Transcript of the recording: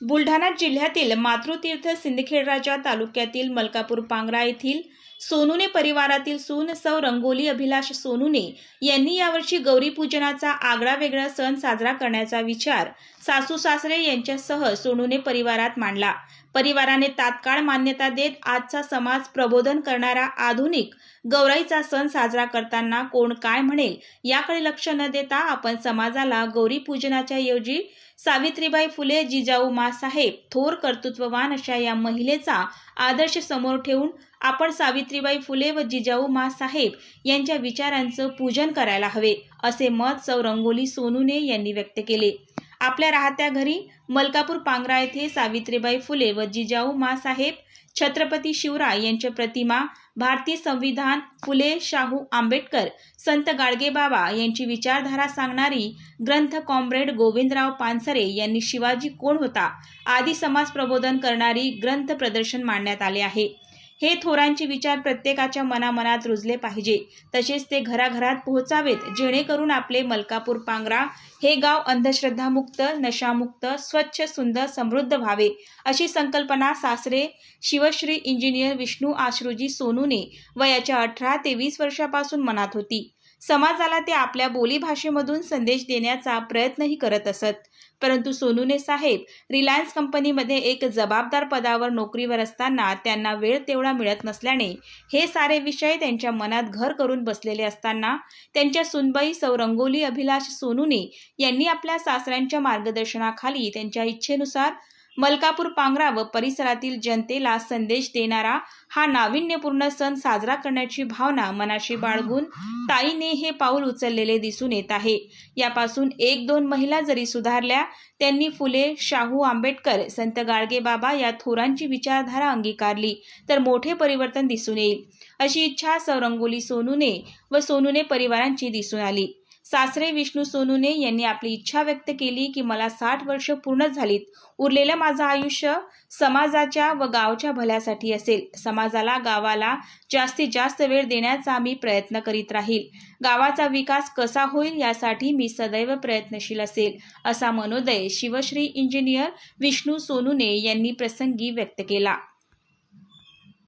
बुलढाणा जिल्ह्यातील मातृतीर्थ सिंदखेडराजा तालुक्यातील मलकापूर पांगरा येथील सोनूने परिवारातील सून सौ रंगोली अभिलाष सोनूने यांनी यावर्षी गौरी पूजनाचा आगळा वेगळा सण साजरा करण्याचा विचार सासू सासरे यांच्यासह सोनूने परिवारात मांडला. परिवाराने तात्काळ मान्यता देत आजचा समाज प्रबोधन करणारा आधुनिक गौराईचा सण साजरा करताना कोण काय म्हणेल याकडे लक्ष न देता आपण समाजाला गौरी पूजनाच्या ऐवजी सावित्रीबाई फुले जिजाऊ मासाहेब थोर कर्तृत्ववान अशा या महिलेचा आदर्श समोर ठेवून आपण सावित्रीबाई फुले व जिजाऊ मासाहेब यांच्या विचारांचं पूजन करायला हवे असे मत सौ रंगोली सोनूने यांनी व्यक्त केले. आपल्या राहत्या घरी मलकापूर पांगरा येथे सावित्रीबाई फुले व जिजाऊ मासाहेब छत्रपती शिवराय यांच्या प्रतिमा भारतीय संविधान फुले शाहू आंबेडकर संत गाडगेबाबा यांची विचारधारा सांगणारी ग्रंथ कॉम्रेड गोविंदराव पानसरे यांनी शिवाजी कोण होता? आदी समाज प्रबोधन करणारी ग्रंथ प्रदर्शन मांडण्यात आले आहे. हे थोरांचे विचार प्रत्येकाच्या मनामनात रुजले पाहिजे. तसेच ते घराघरात पोहोचावेत जेणेकरून आपले मलकापूर पांगरा हे गाव अंधश्रद्धामुक्त नशामुक्त स्वच्छ सुंदर समृद्ध व्हावे अशी संकल्पना सासरे शिवश्री इंजिनियर विष्णू आश्रुजी सोनूने वयाच्या अठरा ते वीस वर्षापासून मनात होती. समाजाला ते आपल्या बोलीभाषेमधून संदेश देण्याचा प्रयत्नही करत असत. परंतु सोनूने साहेब रिलायन्स कंपनीमध्ये एक जबाबदार पदावर नोकरीवर असताना त्यांना वेळ तेवढा मिळत नसल्याने हे सारे विषय त्यांच्या मनात घर करून बसलेले असताना त्यांच्या सुनबाई सौ रंगोली अभिलाष सोनूने यांनी आपल्या सासऱ्यांच्या मार्गदर्शनाखाली त्यांच्या इच्छेनुसार मलकापूर पांगरा व परिसरातील जनतेला संदेश देणारा हा नाविन्यपूर्ण सण साजरा करण्याची भावना मनाशी बाळगून ताईने हे पाऊल उचललेले दिसून येत आहे. यापासून एक दोन महिला जरी सुधारल्या त्यांनी फुले शाहू आंबेडकर संत गाडगेबाबा या थोरांची विचारधारा अंगीकारली तर मोठे परिवर्तन दिसून येईल. अशी इच्छा सौरंगोली सोनूने व सोनूने परिवारांची दिसून आली. सासरे विष्णू सोनूने यांनी आपली इच्छा व्यक्त केली की मला साठ वर्ष पूर्ण झालीत. उरलेलं माझं आयुष्य समाजाच्या व गावच्या भल्यासाठी असेल. समाजाला गावाला जास्तीत जास्त वेळ देण्याचा मी प्रयत्न करीत राहील. गावाचा विकास कसा होईल यासाठी मी सदैव प्रयत्नशील असेल असा मनोदय शिवश्री इंजिनियर विष्णू सोनूने यांनी प्रसंगी व्यक्त केला.